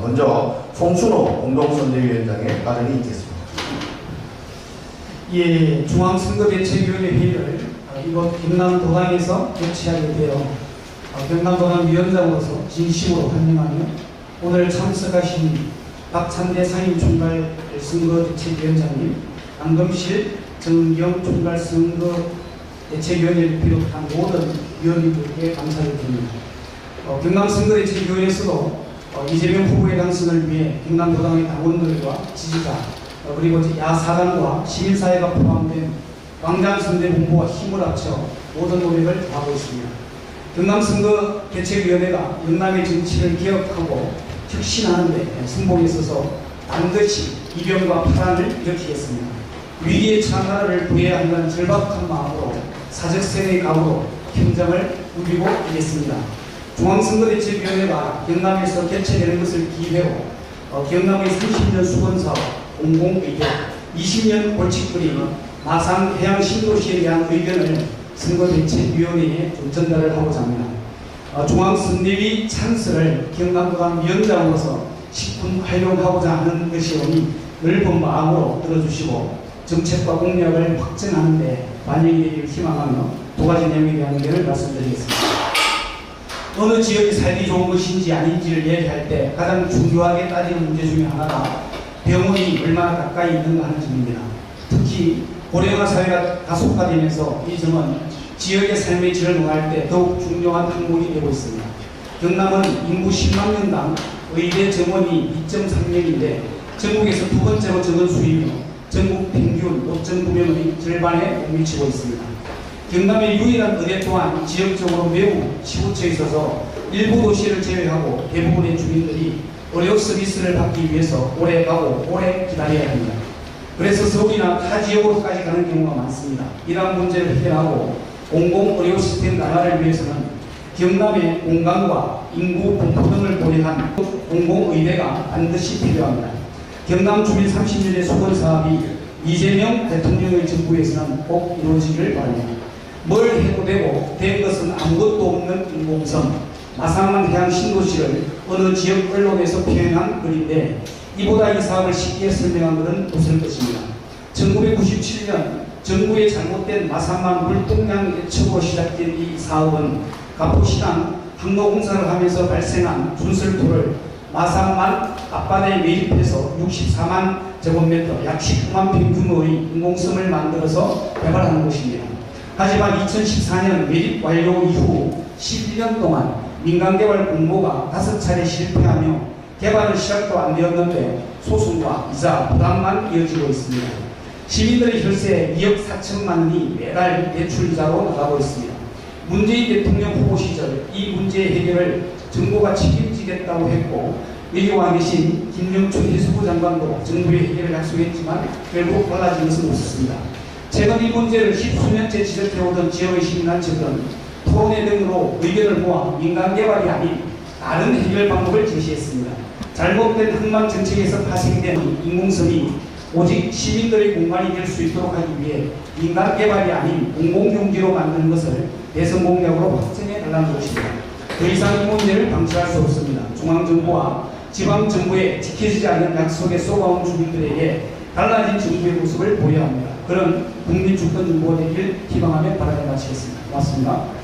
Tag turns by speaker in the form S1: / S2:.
S1: 먼저 송순호 공동선대위원장의 발언이 있겠습니다.
S2: 예, 중앙선거대책위원회 회의를 어, 이곳 경남도당에서 개최하게 되어 어, 경남도당 위원장으로서 진심으로 환영하며 오늘 참석하신 박찬대 상임총괄 선거대책위원장님, 안금실 정경 총괄 선거대책위원회를 비롯한 모든 위원님들께 감사를 드립니다. 어, 경남선거대책위원회에서도 어, 이재명 후보의 당선을 위해 경남도당의 당원들과 지지자 어, 그리고 이제 야사당과 시민사회가 포함된 광장선대본부와 힘을 합쳐 모든 노력을 다하고 있습니다. 경남선거대책위원회가 영남의 정치를 개혁하고 혁신하는 데 승복에 있어서 반드시 이변과 파란을 일으키겠습니다. 위기의 찬나라를 구해야 한다는 절박한 마음으로 사적세의 각오로 현장을 누비고 있겠습니다. 중앙선거대책위원회가 경남에서 개최되는 것을 기회로 어, 경남의 30년 수건사업, 공공의료, 20년 골칫거리, 마산 해양 신도시에 대한 의견을 선거대책위원회에 좀 전달을 하고자 합니다. 어, 중앙선대위 찬스를 경남도당 위원장으로서 10분 활용하고자 하는 것이오니 넓은 마음으로 들어주시고 정책과 공약을 확정하는 데 반영이 되기를 희망하며 두 가지 내용에 대한 의견을 말씀드리겠습니다. 어느 지역이 살기 좋은 것인지 아닌지를 얘기할 때 가장 중요하게 따지는 문제 중에 하나가 병원이 얼마나 가까이 있는가 하는 점입니다. 특히 고령화 사회가 가속화되면서 이 점은 지역의 삶의 질을 논할 때 더욱 중요한 항목이 되고 있습니다. 경남은 인구 10만 명당 의대 정원이 2.3명인데 전국에서 두 번째로 적은 수이며 전국 평균 5.9명의 절반에 못 미치고 있습니다. 경남의 유일한 의대 또한 지역적으로 매우 시부처 있어서 일부 도시를 제외하고 대부분의 주민들이 의료 서비스를 받기 위해서 오래 가고 오래 기다려야 합니다. 그래서 서울이나 타 지역으로까지 가는 경우가 많습니다. 이러한 문제를 해결하고 공공의료 시스템 강화를 위해서는 경남의 공간과 인구 분포 등을 고려한 공공의대가 반드시 필요합니다. 경남 주민 30년의 수건 사업이 이재명 대통령의 정부에서는 꼭 이루어지기를 바랍니다. 뭘 해도 되고 된 것은 아무것도 없는 인공섬 마산만 해양 신도시를 어느 지역 언론에서 표현한 글인데 이보다 이 사업을 쉽게 설명한 것은 없을 것입니다. 1997년 정부의 잘못된 마산만 물동량 예측으로 시작된 이 사업은 가포시당 항로공사를 하면서 발생한 분설토를 마산만 앞바다에 매립해서 64만 제곱미터 약 19만 평 규모의 인공섬을 만들어서 개발하는 것입니다. 하지만 2014년 매립 완료 이후 11년 동안 민간개발 공모가 다섯 차례 실패하며 개발은 시작도 안 되었는데 소송과 이자 부담만 이어지고 있습니다. 시민들의 혈세 2억 4천만 원이 매달 대출이자로 나가고 있습니다. 문재인 대통령 후보 시절 이 문제 해결을 정부가 책임지겠다고 했고 여기 와 계신 김영춘 해수부 장관도 정부의 해결을 약속했지만 결국 달라진 것은 없었습니다. 최근 이 문제를 십수년째 지적해오던 지역의 시민한 측은 토론회 등으로 의견을 모아 민간 개발이 아닌 다른 해결 방법을 제시했습니다. 잘못된 흥망 정책에서 파생된 인공섬이 오직 시민들의 공간이 될 수 있도록 하기 위해 민간 개발이 아닌 공공용지로 만드는 것을 대선 공약으로 확정해 달라는 것입니다. 더 이상 이 문제를 방치할 수 없습니다. 중앙정부와 지방정부에 지켜지지 않는 약속에 속아온 주민들에게 달라진 정부의 모습을 보여야 합니다. 그런 국민 주권 되길 희망하며 발언을 마치겠습니다. 고맙습니다.